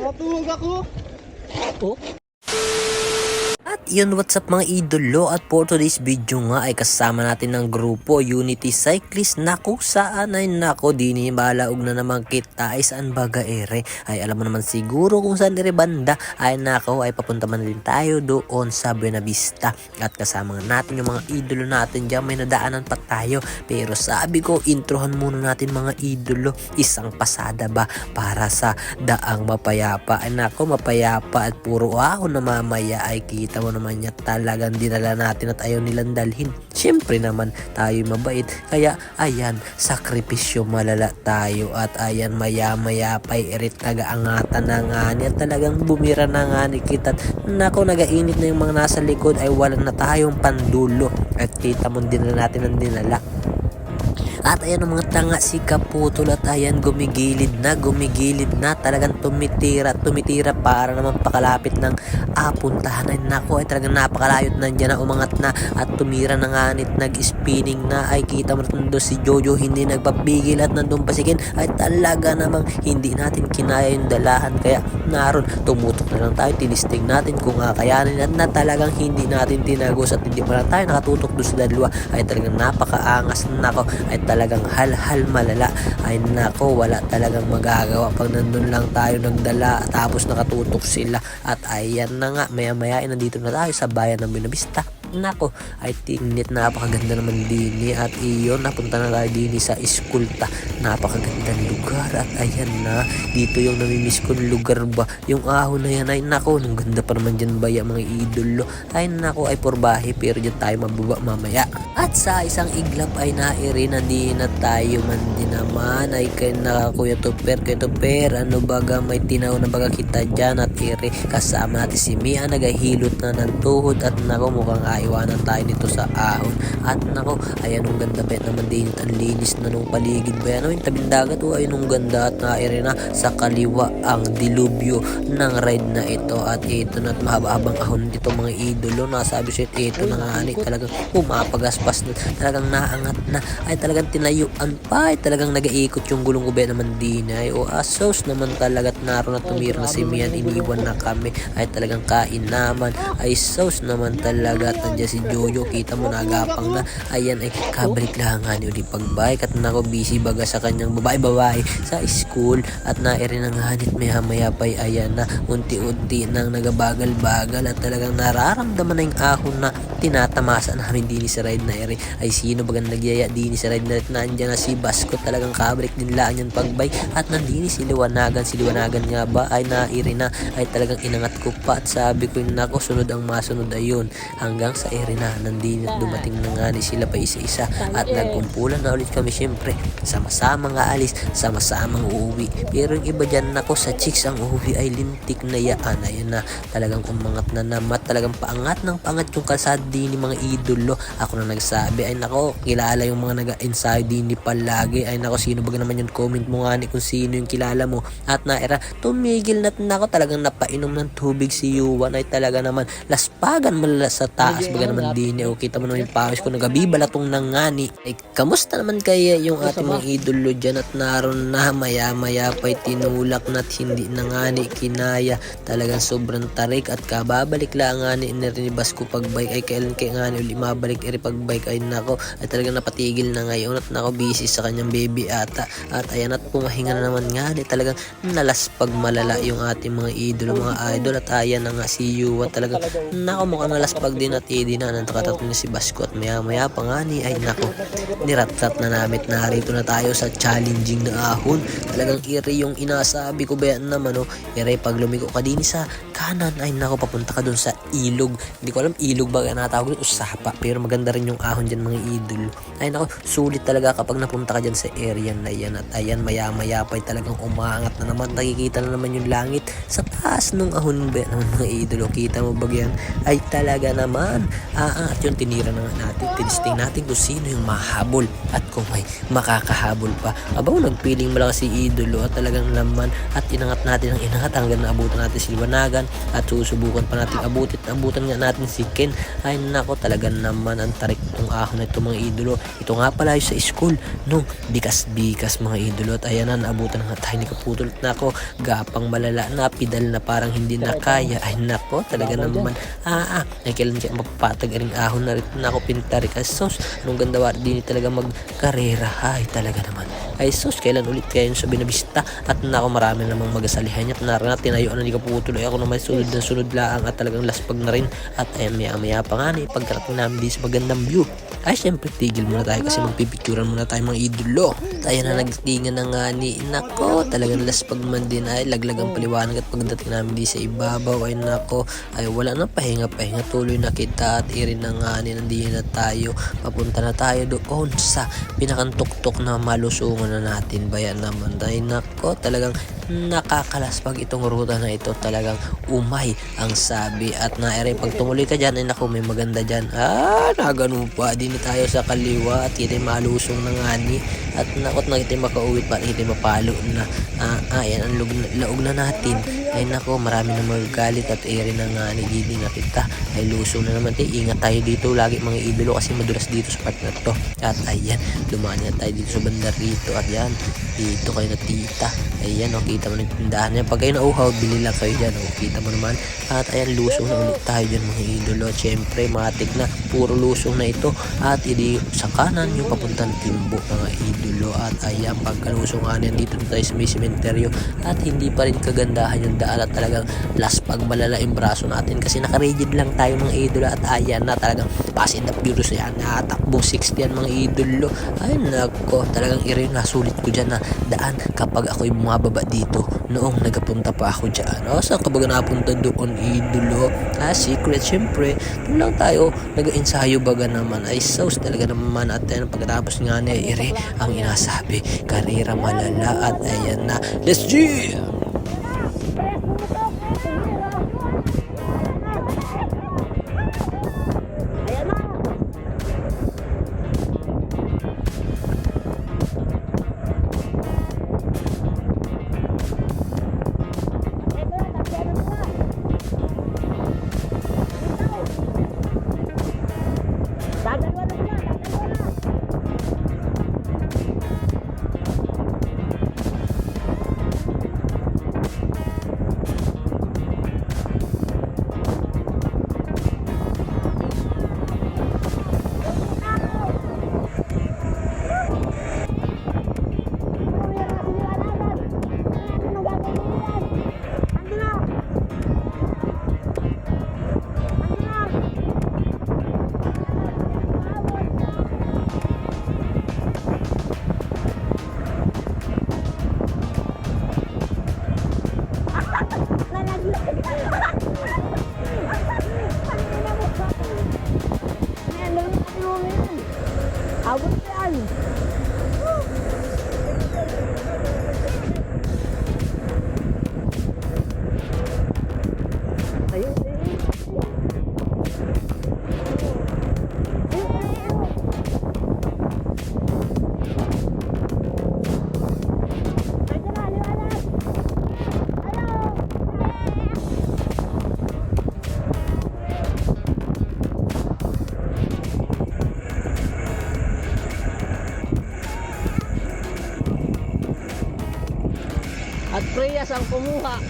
Natulog ako. Oh. Yun, what's up mga idolo? At for today's video nga ay kasama natin ng grupo Unity Cyclist. Na kung saan? Ay nako dini balaog na naman kita ay saan baga ere ay alam mo naman siguro kung saan ere banda. Ay nako ay papunta man din tayo doon sa Buena Vista at kasama natin yung mga idolo natin dyan may nadaanan pa tayo. Pero sabi ko introhan muna natin mga idolo isang pasada ba para sa daang mapayapa? Ay nako mapayapa at puro ako na mamaya ay kita mo naman niya talagang dinala natin at ayaw nilang dalhin. Siyempre naman tayo mabait. Kaya ayan sakripisyo malala tayo at ayan maya maya pa irit nagaangatan na nga niya. Talagang bumira na nga ni kita. Nako nagainit na yung mga nasa likod ay wala na tayong pandulo. At kita mo dinala natin ang dinala at ayan ang mga tanga si Kaputol at ayan gumigilid na, gumigilid na. Talagang tumitira, tumitira para naman pakalapit ng apuntahan. Ay nako, ay talagang napakalayot na dyan na umangat na at tumira na nga nit nag-spinning na. Ay kita mo na si Jojo hindi nagpapigil at nandun pasikin. Ay talaga namang hindi natin kinaya yung dalahan. Kaya naroon, tumutok na lang tayo, tinisting natin kung kakayanin at na talagang hindi natin tinagos at hindi pa lang tayo nakatutok doon sa dalawa. Ay talagang napakaangas nako. Ay talagang hal-hal malala. Ay nako, wala talagang magagawa pag nandun lang tayo nagdala tapos nakatutok sila. At ayan na nga, maya-maya ay nandito na tayo sa bayan ng Binabista. Nako, ay tinit napakaganda naman din at iyon napunta na tayo din sa Iskulta. Napakagandang lugar at ayan na dito yung namimiss kong lugar ba. Yung ahon na yan ay nako, nung ganda pa naman dyan ba yung mga idolo. Ay nako, ay porbahe pero dyan tayo mababa mamaya. At sa isang iglap ay nairi na na tayo man din naman ay kay na Kuya Tuper, Kuya Tuper, ano baga may tinaw na baga kita dyan at iri kasama natin si Mia nagahilot na ng tuhod at nako mukhang aiwanan tayo dito sa ahon. At nako, ayan ang ganda bet naman din at linis na nung paligid ba yan. Ano yung tabing dagat? O ayun ang ganda at nairi na sa kaliwa ang dilubyo ng ride na ito. At ito na at mahaba-habang ahon dito mga idolo. Nasabi siya ito na nga ani talagang pumapagaspas na. Talagang naangat na. Ay talagang tinayuan pa. Ay talagang nagaikot yung gulong bet naman din ay. O asos naman talaga at naroon na tumira na si Mian. Iniwan na kami. Ay talagang kain naman. Ay sauce naman talaga at nandiyan si Jojo kita mo nagapang na. Ayan ay kabrik lang nga ni pagbike at nako busy baga sa kanyang babae-babae sa school. At nairin ang hanit maya maya pa ayan na unti-unti nang nagabagal-bagal. At talagang nararamdaman na yung ahon na tinatamasa namin din sa ride na ere ay sino bagang nagyaya din sa ride na nandiyan na si Basco talagang kabrik din lang yan pagbike at nandini si Liwanagan si Liwanagan nga ba? Ay nairi na. Ay talagang inangat ko pa. At sabi ko nako sunod ang masunod. Ayun hanggang sa ere na nandini at dumating na nga ni sila pa isa-isa. At nagkumpulan na ulit kami syempre. Sama-sama nga alis sama-samang uuwi. Pero yung iba dyan nako sa chicks ang uuwi ay lintik na yaan. Ayun na talagang umangat na naman talagang paangat ng pangat yung kalsada din ni mga idolo. Ako na nagsabi ay nako kilala yung mga naga-ensayo din ni palagi. Ay nako sino ba naman yung comment mo nga ni kung sino yung kilala mo? At naera tumigil na nako talagang napainom ng tubig si Yuan. Ay talaga naman laspagan malala sa taas baga naman din o kita mo naman yung pawis ko nagabibalatong nangani. Ay kamusta naman kaya yung ating mga idolo dyan at naroon na maya maya pa'y tinulak na at hindi na ngani kinaya? Talagang sobrang tarik at kababalik lang ngani inirinipas ko pag bike ay kailan kay ngani uli mabalik iri pag bike ay nako. Ay talagang napatigil na ngayon at nako busy sa kanyang baby ata. At ayan at pumahinga na naman ngani talagang nalaspag malala yung ating mga idolo mga idol. At ayan na nga si Yuwa talagang nako mukhang nalaspag din at idi na nantakatato na si Basko at maya maya pa nga ni ay nako niratrat na namin. Narito na tayo sa challenging na ahon. Talagang iri yung inasabi ko ba yan naman no iri pag lumiko ka din sa kanan ay nako papunta ka dun sa ilog. Hindi ko alam ilog ba natawag dito o sapa pero maganda rin yung ahon dyan mga idol. Ay nako sulit talaga kapag napunta ka dyan sa area na yan. At ayan maya maya pa ay talagang umaangat na naman. Nakikita na naman yung langit sa taas nung ahon ba naman mga idol. Kita mo ba yan? Ay talaga naman. Ah, at yung tinira na natin tinisting natin kung sino yung mahabol at kung may makakahabol pa. Abaw nagpiling mo lang si idolo at talagang laman. At inangat natin ang inangat hanggang naabutan natin si Liwanagan. At susubukan pa natin abutin nabutan nga natin si Ken. Ay nako talaga naman ang tarik tong ahon na ito mga idolo. Ito nga pala sa school nung bikas-bikas mga idolo. At ayan na naabutan nga tayo ni Kaputol. At nako gapang malala na pidal na parang hindi na kaya. Ay nako talaga naman. Ah ah ay kailan siya mapapatag aring ahon na rin. Nako pintari ka sos. Anong ganda wa din talaga magkarera. Ay talaga naman. Ay sus, kailan ulit kayo sa binabista at nako marami namang magasalihan niya at naroon na tinayuan na ni Kaputol ay ako naman sunod na sunod laang at talagang laspag na rin. At ay maya maya pa nga ni pagkarating namin di sa magandang view. Ay syempre tigil muna tayo kasi magpipicturan muna tayo mga idolo. Tayo na nagtingan na nga ni nako talagang laspag man din. Ay laglag ang paliwanag at pagdating namin di sa ibabaw. Ay nako ay wala na pahinga pahinga tuloy na kita at irin na nga ni nandiyan na tayo. Papunta na tayo doon sa pinakantuktok na malusungan na natin. Bayan naman ay nako talagang nakakalaspag itong ruta na ito. Talagang umay ang sabi at naere pag tumuloy ka dyan ay naku may maganda dyan. Ah nagano pa. Din tayo sa kaliwa at hindi malusong na nga ni. At nakot na hindi makauwit pa hindi mapalo na. Ah, ah yan ang laog na natin. Ay nako marami na magagalit at ere na nga ni Didi na kita. Ay lusong na naman tayo. Ingat tayo dito. Lagi mga idolo kasi madulas dito sa part na to. At ayan dumaan na tayo dito sa bandar dito at yan dito kayo na tita ayan o kita mo na yung niya. Pag kayo nauhaw bili lang kayo dyan o kita mo naman. At ayan lusong na ulit tayo dyan mga idolo at syempre matik na. Puro lusong na ito. At hindi sa kanan yung papuntang timbo mga idolo at ayan pagkalusong anin dito na tayo sa may sementeryo. At hindi pa rin kagandahan yung daan at talagang last pag malala yung braso natin. Kasi nakarigid lang tayo mga idolo at ayan na talagang pass in the furious. Yan natakbo 60 yan mga idolo ay nako talagang iri na sulit ko dyan na daan kapag ako'y bumababa dito noong nagapunta pa ako dyan. O saan ka ba napunta doon idolo? Ah secret syempre. Doon lang tayo. Nag-ensayo baga naman? Ay sauce talaga naman. At ayun pagkatapos nga na iri ang inasabi karera malala. At ayan na. Let's G Abot yan. At Preyas ang kumuha.